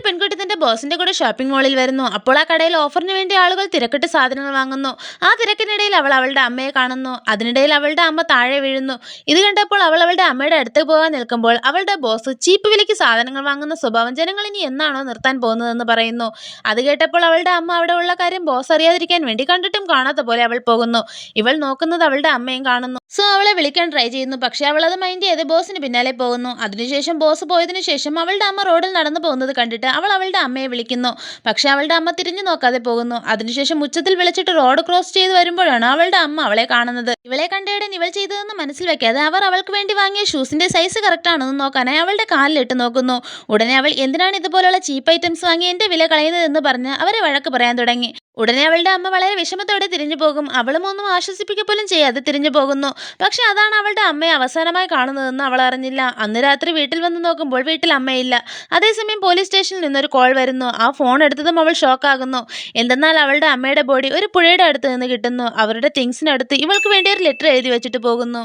ഒരു പെൺകുട്ടി തന്റെ ബോസിന്റെ കൂടെ ഷോപ്പിംഗ് മാളിൽ വരുന്നു. അപ്പോൾ ആ കടയിൽ ഓഫറിന് വേണ്ടി ആളുകൾ തിരക്കിട്ട് സാധനങ്ങൾ വാങ്ങുന്നു. ആ തിരക്കിനിടയിൽ അവൾ അവളുടെ അമ്മയെ കാണുന്നു. അതിനിടയിൽ അവളുടെ അമ്മ താഴെ വീഴുന്നു. ഇത് കണ്ടപ്പോൾ അവൾ അവളുടെ അമ്മയുടെ അടുത്ത് പോകാൻ നിൽക്കുമ്പോൾ അവളുടെ ബോസ് ചീപ്പ് വിലയ്ക്ക് സാധനങ്ങൾ വാങ്ങുന്ന സ്വഭാവം ജനങ്ങൾ ഇനി എന്നാണോ നിർത്താൻ പോകുന്നതെന്ന് പറയുന്നു. അത് കേട്ടപ്പോൾ അവളുടെ അമ്മ അവിടെ ഉള്ള കാര്യം ബോസ് അറിയാതിരിക്കാൻ വേണ്ടി കണ്ടിട്ടും കാണാത്ത പോലെ അവൾ പോകുന്നു. ഇവൾ നോക്കുന്നത് അവളുടെ അമ്മയും കാണുന്നു. സോ അവളെ വിളിക്കാൻ ട്രൈ ചെയ്യുന്നു. പക്ഷെ അവൾ അത് മൈൻഡ് ചെയ്ത് ബോസിന് പിന്നാലെ പോകുന്നു. അതിനുശേഷം ബോസ് പോയതിനു ശേഷം അവളുടെ അമ്മ റോഡിൽ നടന്നു പോകുന്നത് കണ്ടിട്ട് അവൾ അവളുടെ അമ്മയെ വിളിക്കുന്നു. പക്ഷെ അവളുടെ അമ്മ തിരിഞ്ഞു നോക്കാതെ പോകുന്നു. അതിനുശേഷം ഉച്ചത്തിൽ വിളിച്ചിട്ട് റോഡ് ക്രോസ് ചെയ്ത് വരുമ്പോഴാണ് അവളുടെ അമ്മ അവളെ കാണുന്നത്. ഇവളെ കണ്ടയുടൻ ഇവൾ ചെയ്തതെന്ന് മനസ്സിൽ വെക്കാതെ അവർ അവൾക്ക് വേണ്ടി വാങ്ങിയ ഷൂസിന്റെ സൈസ് കറക്റ്റ് ആണെന്ന് നോക്കാനായി അവളുടെ കാലിലിട്ട് നോക്കുന്നു. ഉടനെ അവൾ എന്തിനാണ് ഇതുപോലുള്ള ചീപ്പ് ഐറ്റംസ് വാങ്ങി എന്റെ വില കളയുന്നതെന്ന് പറഞ്ഞ് അവരെ വഴക്ക് പറയാൻ തുടങ്ങി. ഉടനെ അവളുടെ അമ്മ വളരെ വിഷമത്തോടെ തിരിഞ്ഞു പോകും. അവളും ഒന്നും ആശ്വസിപ്പിക്കുക പോലും ചെയ്യാതെ തിരിഞ്ഞു പോകുന്നു. പക്ഷെ അതാണ് അവളുടെ അമ്മയെ അവസാനമായി കാണുന്നതെന്ന് അവൾ അറിഞ്ഞില്ല. അന്ന് രാത്രി വീട്ടിൽ വന്ന് നോക്കുമ്പോൾ വീട്ടിൽ അമ്മയില്ല. അതേസമയം പോലീസ് സ്റ്റേഷനിൽ നിന്നൊരു കോൾ വരുന്നു. ആ ഫോൺ എടുത്തതും അവൾ ഷോക്കാകുന്നു എന്തെന്നാൽ അവളുടെ അമ്മയുടെ ബോഡി ഒരു പുഴയുടെ അടുത്ത് നിന്ന് കിട്ടുന്നു. അവരുടെ തിങ്സിനടുത്ത് ഇവൾക്ക് വേണ്ടി ഒരു ലെറ്റർ എഴുതി വെച്ചിട്ട് പോകുന്നു.